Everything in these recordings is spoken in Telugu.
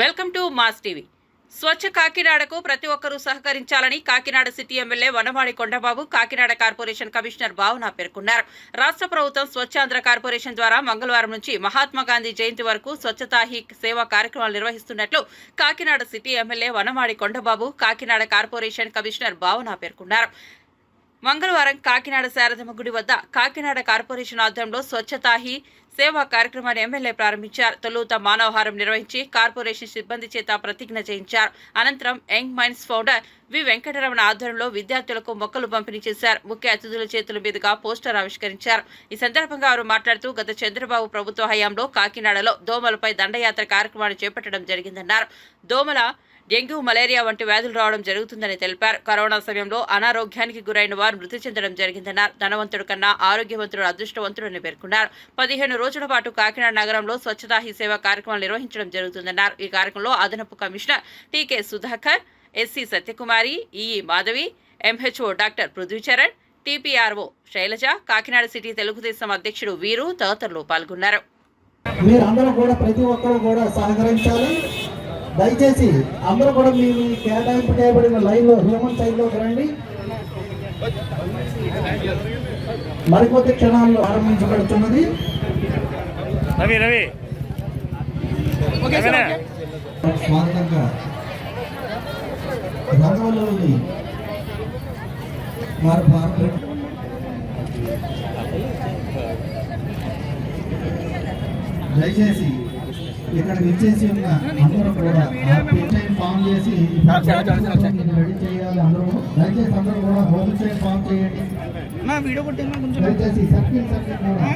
Welcome to mass TV. Swachh కాకినాడకు ప్రతి ఒక్కరూ సహకరించాలని Kakinada city MLA Vanamadi Kondababu Kakinada corporation commissioner Bhavana పేర్కొన్నారు. రాష్ట్ర ప్రభుత్వం స్వచ్ఛాంధ్ర కార్పొరేషన్ ద్వారా మంగళవారం నుంచి మహాత్మా గాంధీ జయంతి వరకు స్వచ్ఛతా హీ సేవా కార్యక్రమాలు నిర్వహిస్తున్నట్లు Kakinada city MLA Vanamadi Kondababu Kakinada corporation commissioner Bhavana పేర్కొన్నారు. మంగళవారం కాకినాడ శారదమ్మ గుడి వద్ద కాకినాడ కార్పొరేషన్ ఆధ్వర్యంలో స్వచ్ఛతా హీ సేవా కార్యక్రమాన్ని ఎమ్మెల్యే ప్రారంభించారు. తొలుత మానవహారం నిర్వహించి కార్పొరేషన్ సిబ్బంది చేత ప్రతిజ్ఞ చేయించారు. అనంతరం young minds founder V Venkataramana ఆధ్వర్యంలో విద్యార్థులకు మొక్కలు పంపిణీ చేశారు. ముఖ్య అతిథుల చేతుల మీదుగా పోస్టర్ ఆవిష్కరించారు. ఈ సందర్భంగా వారు మాట్లాడుతూ గత చంద్రబాబు ప్రభుత్వ హయాంలో కాకినాడలో దోమలపై దండయాత్ర కార్యక్రమాన్ని చేపట్టడం జరిగిందన్నారు. దోమల డెంగ్యూ మలేరియా వంటి వ్యాధులు రావడం జరుగుతుందని తెలిపారు. కరోనా సమయంలో అనారోగ్యానికి గురైన వారు మృతి చెందడం జరిగిందన్నారు. ధనవంతుడు కన్నా ఆరోగ్యవంతుడు అదృష్టవంతుడని పేర్కొన్నారు. పదిహేను రోజుల పాటు కాకినాడ నగరంలో స్వచ్ఛతా హీ సేవ కార్యక్రమాలు నిర్వహించడం జరుగుతుందన్నారు. ఈ కార్యక్రమంలో అదనపు commissioner TK Sudhakar SC Satyakumari EE Madhavi MHO doctor Prithvicharan TPRO Sailaja Kakinada city Telugu Desam అధ్యక్షుడు వీరు తదితరులు పాల్గొన్నారు. మీరందరూ కూడా ప్రతి ఒక్కరూ కూడా సహకరించాలి. దయచేసి అందరూ కూడా మీ మీ కేటాయింపు చేయబడిన లైన్లో హ్యూమన్ సైడ్లోకి రండి మరికొద్ది క్షణాల్లో రవి రవి? స్వాగతంగా. వారు భారత దయచేసి ఇక్కడ విచ్చేసి ఉన్న అందరూ కూడా ఆ ఫామ్ చేసి రెడీ చేయాలి అందరూ దయచేసి అందరూ కూడా హోమ్ చైన్ ఫామ్ చేయండి. దయచేసి సర్కిల్ సర్కిల్ కూడా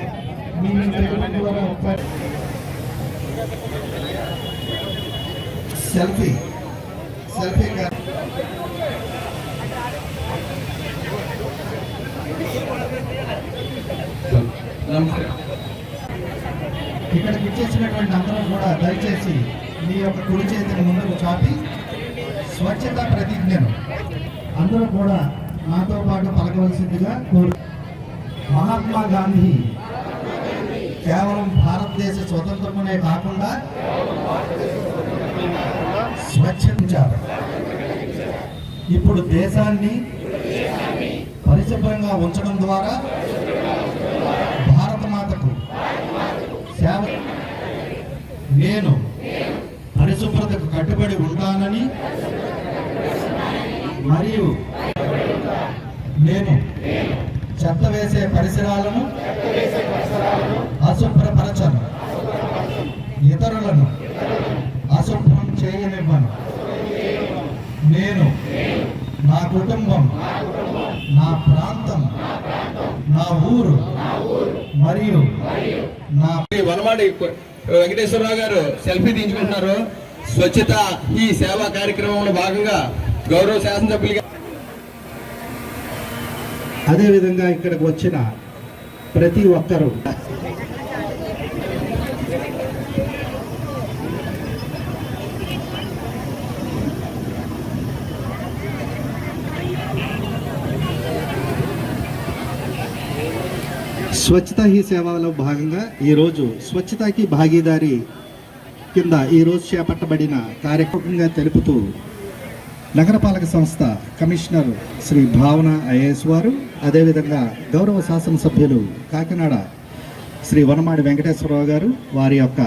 సెల్ఫీ సెల్ఫీ ఇక్కడికి ఇచ్చేసినటువంటి అందరూ కూడా దయచేసి మీ యొక్క కుడి చేతిని ముందుకు చాపి స్వచ్ఛత ప్రతిజ్ఞను అందరూ కూడా నాతో పాటు పలకవలసిందిగా కోరు మహాత్మా గాంధీ కేవలం భారతదేశ స్వతంత్రమునే కాకుండా స్వచ్ఛించారు ఇప్పుడు దేశాన్ని పరిశుభ్రంగా ఉంచడం ద్వారా భారత మాతకు సేవ నేను పరిశుభ్రతకు కట్టుబడి ఉంటానని మరియు నేను చెత్త వేసే పరిసరాలను అశుభ్రపరచను. ఇతరులను అశుభ్రం చేయనివ్వను నేను నా కుటుంబం నా ప్రాంతం నా ఊరు మరియు నా ఈ వనమాడి వెంకటేశ్వరరావు గారు సెల్ఫీ తీయించుకుంటున్నారు స్వచ్ఛత ఈ సేవా కార్యక్రమంలో భాగంగా గౌరవ శాసనసభ్యులుగా అదేవిధంగా ఇక్కడికి వచ్చిన ప్రతి ఒక్కరూ స్వచ్ఛత హీ సేవలో భాగంగా ఈరోజు స్వచ్ఛతకి భాగీదారి కింద ఈరోజు చేపట్టబడిన కార్యక్రమంగా తెలుపుతూ నగరపాలక సంస్థ కమిషనర్ శ్రీ భావన ఐఏఎస్ వారు అదేవిధంగా గౌరవ శాసనసభ్యులు కాకినాడ శ్రీ వనమాడి వెంకటేశ్వరరావు గారు వారి యొక్క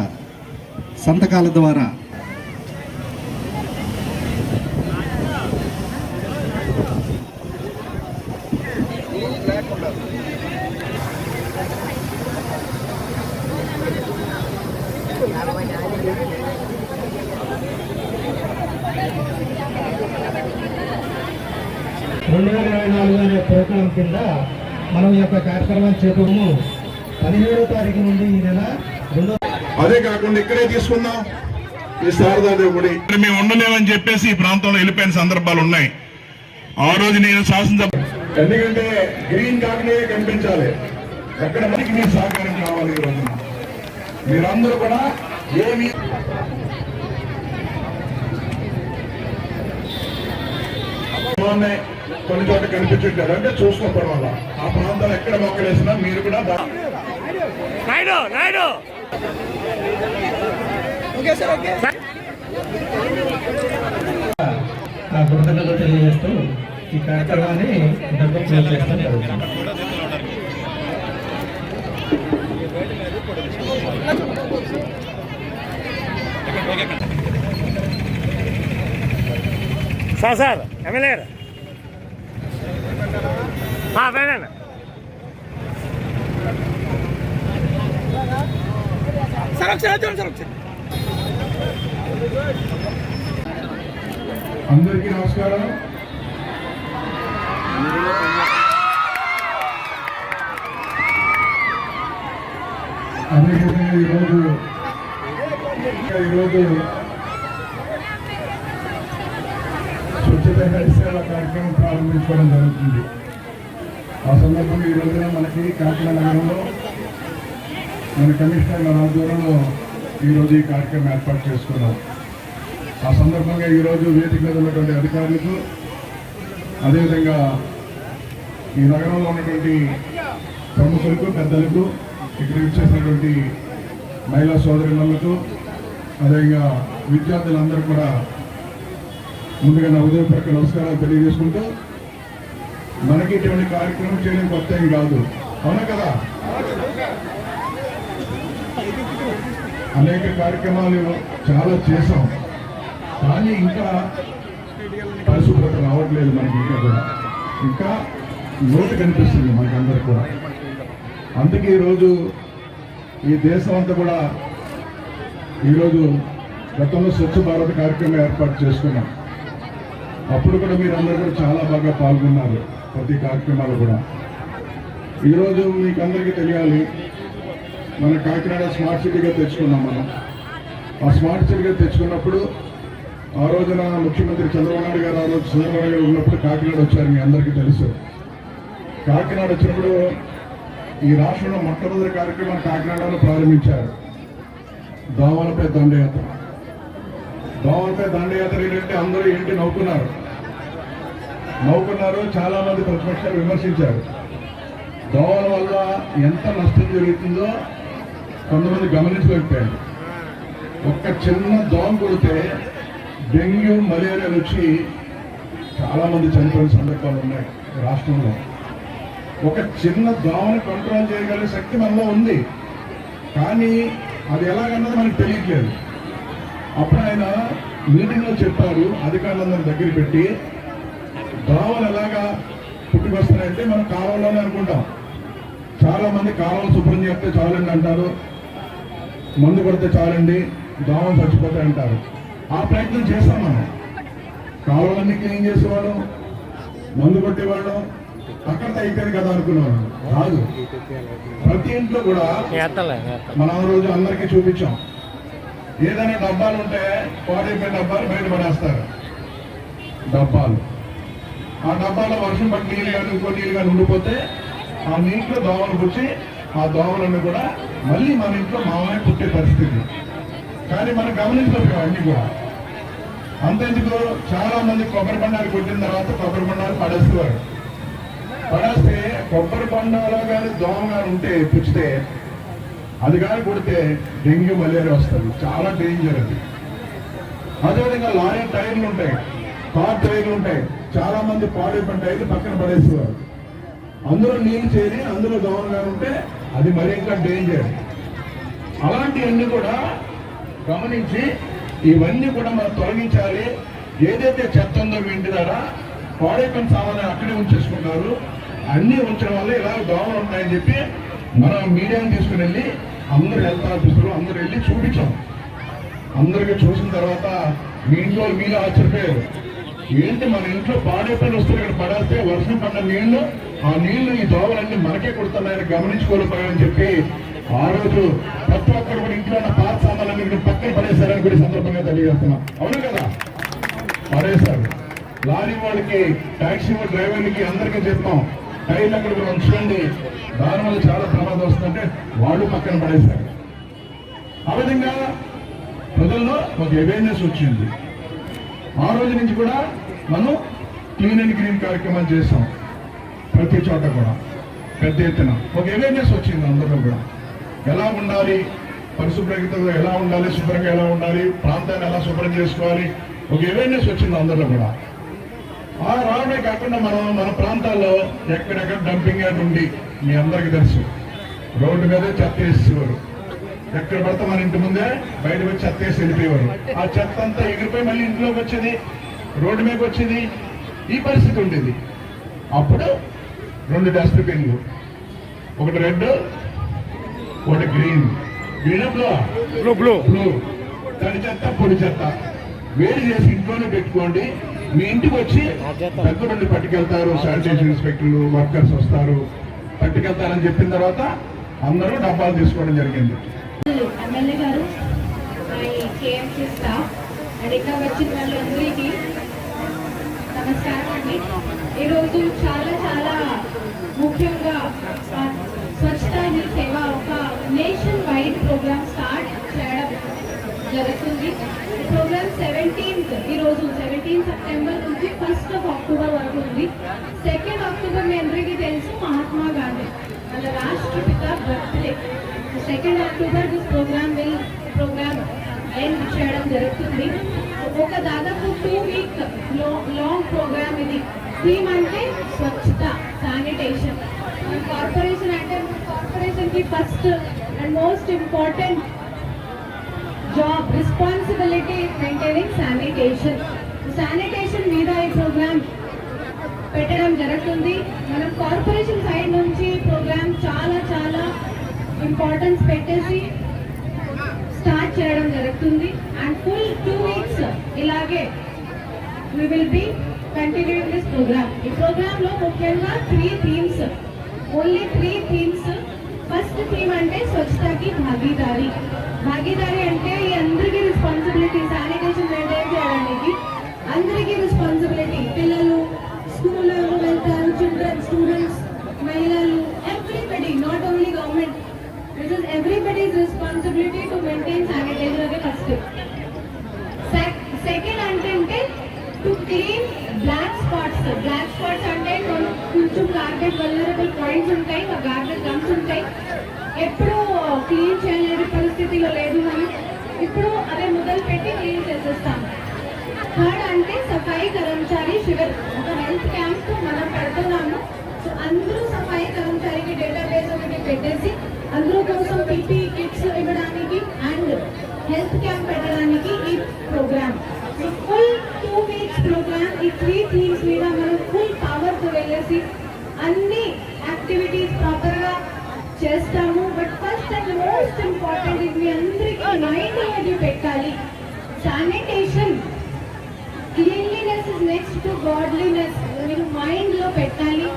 సంతకాల ద్వారా రెండు వేల ఇరవై నాలుగు అనే ప్రోగ్రాం కింద మనం ఈ యొక్క కార్యక్రమం చేపము పదిహేడో తారీఖు నుండి ఈ నెల రెండో అదే కాకుండా ఇక్కడే తీసుకుందాం. ఈ శారదాదేవి గుడి. ఇక్కడ మేము ఉండలేమని చెప్పేసి ఈ ప్రాంతంలో వెళ్ళిపోయిన సందర్భాలు ఉన్నాయి. ఆ రోజు నేను శాసనసభ ఎందుకంటే గ్రీన్ కాకనే కనిపించాలి. ఎక్కడ మనకి మీ సహకారం కావాలి మీరందరూ కూడా ఏమి. కొన్ని చోట్ల కనిపించట్లేదు అంటే చూసుకో పర్వాలా. ఆ ప్రాంతాలు ఎక్కడ మొక్కలేసినా మీరు కూడా దా- నాయుడు నాయుడు! నా కృతజ్ఞతలు తెలియజేస్తూ ఈ కార్యక్రమాన్ని ఇంతకు క్లోజ్ సార్ సార్ ఎమ్మెల్యే గారు వెళ్ళండి అందరికీ నమస్కారం అదేవిధంగా ఈరోజు ఈరోజు స్వచ్ఛత కార్యక్రమం ప్రారంభించుకోవడం జరుగుతుంది. ఆ సందర్భంగా ఈ రోజున మనకి కాకినాడ నగరంలో మన కమిషనర్ మన ఆధ్వర్యంలో ఈరోజు ఈ కార్యక్రమం ఏర్పాటు చేసుకున్నాం. ఆ సందర్భంగా ఈరోజు వేదిక మీద ఉన్నటువంటి అధికారులకు అదేవిధంగా ఈ నగరంలో ఉన్నటువంటి ప్రముఖులకు పెద్దలకు ఇక్కడ ఇచ్చేసినటువంటి మహిళా సోదరులకు అదేవిధంగా విద్యార్థులందరూ కూడా ముందుగా నా ఉదయపూర్వక నమస్కారాలు తెలియజేసుకుంటూ మనకి ఇటువంటి కార్యక్రమం చేయడం కొత్త ఏం కాదు. అవునా కదా? అనేక కార్యక్రమాలు చాలా చేసాం కానీ ఇంకా పరిశుభ్రత రావట్లేదు మనకి ఇంకా కూడా. ఇంకా లోటు కనిపిస్తుంది మనకందరు కూడా. అందుకే ఈరోజు ఈ దేశం అంతా కూడా ఈరోజు గతంలో స్వచ్ఛ భారత్ కార్యక్రమం ఏర్పాటు చేసుకున్నాం. అప్పుడు కూడా మీరందరూ కూడా చాలా బాగా పాల్గొన్నారు ప్రతి కార్యక్రమాలు కూడా. ఈరోజు మీకు అందరికీ తెలియాలి మన కాకినాడ స్మార్ట్ సిటీగా తెచ్చుకున్నాం మనం. ఆ స్మార్ట్ సిటీగా తెచ్చుకున్నప్పుడు ఆ రోజున ముఖ్యమంత్రి చంద్రబాబు నాయుడు గారు ఆ రోజు చంద్రబాబు గారు ఉన్నప్పుడు కాకినాడ వచ్చారు మీ అందరికీ తెలుసు. కాకినాడ వచ్చినప్పుడు ఈ రాష్ట్రంలో మొట్టమొదటి కార్యక్రమం కాకినాడలో ప్రారంభించారు. దోమలపై దండయాత్ర. దోమలపై దండయాత్ర ఏంటంటే అందరూ ఏంటి నవ్వుకున్నారు. నవ్వుకున్నారు చాలా మంది ప్రతిపక్షాలు విమర్శించారు. దోమల వల్ల ఎంత నష్టం జరుగుతుందో కొంతమంది గమనించలేకపోయారు. ఒక్క చిన్న దోమ కొడితే డెంగ్యూ మలేరియాలు వచ్చి చాలామంది చనిపోయిన సందర్భాలు ఉన్నాయి రాష్ట్రంలో. ఒక చిన్న దోమని కంట్రోల్ చేయగలిగే శక్తి మనలో ఉంది. కానీ అది ఎలాగన్నది మనకు తెలియట్లేదు. అప్పుడు ఆయన మీటింగ్లో చెప్పారు అధికారులందరి దగ్గర పెట్టి దోమలు ఎలాగా పుట్టుకొస్తున్నాయంటే మనం కాలంలోనే అనుకుంటాం. చాలా మంది కాలం శుభ్రం చేస్తే చాలండి అంటారు. మందు కొడితే చాలండి దోమలు చచ్చిపోతాయి అంటారు. ఆ ప్రయత్నం చేస్తాం మనం. కాలువలన్నీ క్లీన్ చేసేవాళ్ళం మందు కొట్టేవాళ్ళం అక్కడితో అయిపోయింది కదా అనుకునేవాళ్ళం. కాదు. ప్రతి ఇంట్లో కూడా మనం రోజు అందరికీ చూపించాం. ఏదైనా డబ్బాలు ఉంటే పాడైపోయిన డబ్బాలు బయట పడేస్తారు. డబ్బాలు. ఆ డబ్బాలో వర్షం పట్టి నీళ్ళు కానీ ఇంకో నీళ్ళు కానీ ఉండిపోతే ఆ నీటిలో దోమలు పుచ్చి ఆ దోమలన్నీ కూడా మళ్ళీ మన ఇంట్లో మామయ్య పుట్టే పరిస్థితి. కానీ మనం గమనించలేదు అన్ని కూడా. అంతెందుకు? చాలా మంది కొబ్బరి బండాలు కొట్టిన తర్వాత కొబ్బరి బండాలు పడేసేవారు. పడేస్తే కొబ్బరి బండాలో కానీ దోమ కానీ ఉంటే పుచ్చితే అది కానీ కొడితే డెంగ్యూ మలేరియా వస్తుంది. చాలా డేంజర్ అది. అదేవిధంగా లారీ టైర్లు ఉంటాయి. కార్ టైర్లు ఉంటాయి. చాలా మంది పాడైపోయిన టైర్లు పక్కన పడేసేవారు. అందులో నీళ్ళు చేరి అందులో దోమలు ఉంటే అది మరి ఇంకా డేంజర్ అలాంటివన్నీ కూడా గమనించి ఇవన్నీ కూడా మనం తొలగించాలి. ఏదైతే చెత్త ఉందో మీ ఇంటి దగ్గర పాడైపోయిన సామాన్లు అక్కడే ఉంచేసుకున్నారు అన్నీ ఉంచడం వల్ల ఇలా దోమలు ఉంటాయని చెప్పి మనం మీడియాని తీసుకుని వెళ్ళి అందరు హెల్త్ ఆఫీసులు అందరూ వెళ్ళి చూపించాం. అందరికీ చూసిన తర్వాత మీ ఇంట్లో మీరు ఆశ్చర్యపోయారు. ఏంటి మన ఇంట్లో పాడైపోయిన వస్తువులు ఇక్కడ పడేస్తే వర్షం పడిన నీళ్ళు ఆ నీళ్ళు ఈ దోవలన్నీ మనకే కొడుతున్నాయని గమనించుకోలేకపోయామని చెప్పి ఆ రోజు ప్రతి ఒక్కరు కూడా ఇంట్లో ఉన్న పాత సామాన్లన్నీ ఇక్కడ పక్కన పడేశారని కూడా సందర్భంగా తెలియజేస్తున్నాం. అవును కదా? పడేశారు. లారీ వాళ్ళకి టాక్సీ డ్రైవర్లకి అందరికీ చెప్తాం టైర్లు అక్కడ కూడా దాని వల్ల చాలా ప్రమాదం వస్తుందంటే వాళ్ళు పక్కన పడేశారు. ఆ విధంగా ప్రజల్లో ఒక అవేర్నెస్ వచ్చింది. ఆ రోజు నుంచి కూడా మనం క్లీన్ అండ్ గ్రీన్ కార్యక్రమం చేసాం ప్రతి చోట కూడా. పెద్ద ఎత్తున. ఒక అవేర్నెస్ వచ్చింది అందరూ కూడా. ఎలా ఉండాలి? పరిశుభ్రతతో ఎలా ఉండాలి? శుభ్రంగా ఎలా ఉండాలి? ప్రాంతాన్ని ఎలా శుభ్రం చేసుకోవాలి? ఒక అవేర్నెస్ వచ్చింది అందరిలో కూడా. ఆ రావడమే కాకుండా మనం మన ప్రాంతాల్లో ఎక్కడెక్కడ డంపింగ్ యార్డ్ ఉండి మీ అందరికీ తెలుసు. రోడ్డు మీద చెత్త వేసేవారు. ఎక్కడ పడితే మన ఇంటి ముందే బయట వచ్చి చెత్త వేసి వెళ్ళిపోయేవారు. ఆ చెత్త అంతా ఎగిరిపోయి మళ్ళీ ఇంట్లోకి వచ్చేది. రోడ్డు మీదకి వచ్చేది. ఈ పరిస్థితి ఉండేది. అప్పుడు రెండు డస్ట్బిన్లు ఒకటి రెడ్ ఒకటి green green blue blue blue blue తడి చెత్త పొడి చెత్త. వేడి చేసి ఇంట్లోనే పెట్టుకోండి. మీ ఇంటికి వచ్చి దగ్గర నుండి పట్టుకెళ్తారు. శానిటేషన్ ఇన్స్పెక్టర్లు వర్కర్స్ వస్తారు. పట్టుకెళ్తారని చెప్పిన తర్వాత అందరూ డబ్బాలు తీసుకోవడం జరిగింది. ఎమ్మెల్యే గారు మై కేఎంసీ స్టాఫ్ అండ్ ఇక్కడ వచ్చిన వాళ్ళందరికీ నమస్కారం అండి. ఈరోజు చాలా చాలా ముఖ్యంగా స్వచ్ఛత హీ సేవ ఒక నేషన్ వైడ్ ప్రోగ్రామ్ స్టార్ట్ చేయడం జరుగుతుంది. ప్రోగ్రామ్ సెవెంటీన్త్ ఈరోజు సెవెంటీన్ సెప్టెంబర్ నుంచి ఫస్ట్ ఆఫ్ అక్టోబర్ వరకు ఉంది. సెకండ్ అక్టోబర్ మీ అందరికీ తెలుసు మహాత్మా గాంధీ వాళ్ళ రాష్ట్రపిత birthday. Second October this program will program end చేయడం జరుగుతుంది. ఒక దాదాపు టూ వీక్ లాంగ్ ప్రోగ్రామ్ ఇది. థీమ్ అంటే స్వచ్ఛత శానిటేషన్ కార్పొరేషన్ అంటే కార్పొరేషన్కి first and most important job responsibility maintaining sanitation sanitation మీద ఈ ప్రోగ్రామ్ పెట్టడం జరుగుతుంది. మనం కార్పొరేషన్ సైడ్ నుంచి ప్రోగ్రామ్ చాలా చాలా ఇంపార్టెన్స్ పెట్టేసి స్టార్ట్ చేయడం జరుగుతుంది. అండ్ ఫుల్ టూ ఇలాగే we will be continuing this program ఈ ప్రోగ్రామ్లో ముఖ్యంగా three themes only three themes first theme అంటే స్వచ్ఛతకి భాగీదారి. భాగీదారి అంటే ఈ అందరికీ రెస్పాన్సిబిలిటీ శానిటేషన్ మెయింటైన్ చేయడానికి అందరికీ రెస్పాన్సిబిలిటీ పిల్లలు స్కూల్ వెళ్తారు చిల్డ్రన్ స్టూడెంట్స్ మహిళలు everybody not only government this is everybody's responsibility to maintain sanitizer అదే ఫస్ట్ సెకండ్ అంటే to clean black spots black spots అంటే కొంచెం గార్బెట్ వల్లరబుల్ పాయింట్స్ ఉంటాయి గార్బెట్ గమ్స్ ఉంటాయి. ఎప్పుడు క్లీన్ చేయలేని పరిస్థితిలో లేదు మనం. ఇప్పుడు అదే మొదలు పెట్టి క్లీన్ చేసేస్తాం. థర్డ్ అంటే సఫాయి కర్మచారి షుగర్. ఒక హెల్త్ క్యాంప్ మనం పెడుతున్నాము. సో అందరూ సఫాయి కర్మచారికి డేటాబేస్ ఒకటి పెట్టేసి అందరూ కోసం పీపీ కిట్స్ ఇవ్వడానికి అండ్ హెల్త్ క్యాంప్ పెట్టడానికి ఈ program full two weeks program. ఈ త్రీ థీమ్స్ మీద మనం ఫుల్ పవర్తో వెళ్ళేసి అన్ని యాక్టివిటీస్ ప్రాపర్గా చేస్తాము. But first and most important ఇది మీ అందరికీ మైండ్ అనేది పెట్టాలి. Sanitation cleanliness is next to godliness మీరు మైండ్లో పెట్టాలి.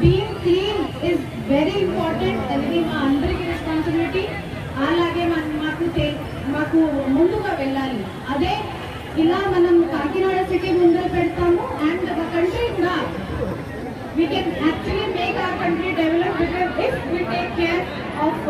Being clean is very important అనేది మా అందరికీ రెస్పాన్సిబిలిటీ అలాగే మన మాకు మాకు ముందుగా వెళ్ళాలి. అదే ఇలా మనం కాకినాడ సిటీ ముందు పెడతాము అండ్ ద కంట్రీ కూడా we can actually make our country develop because if we take care of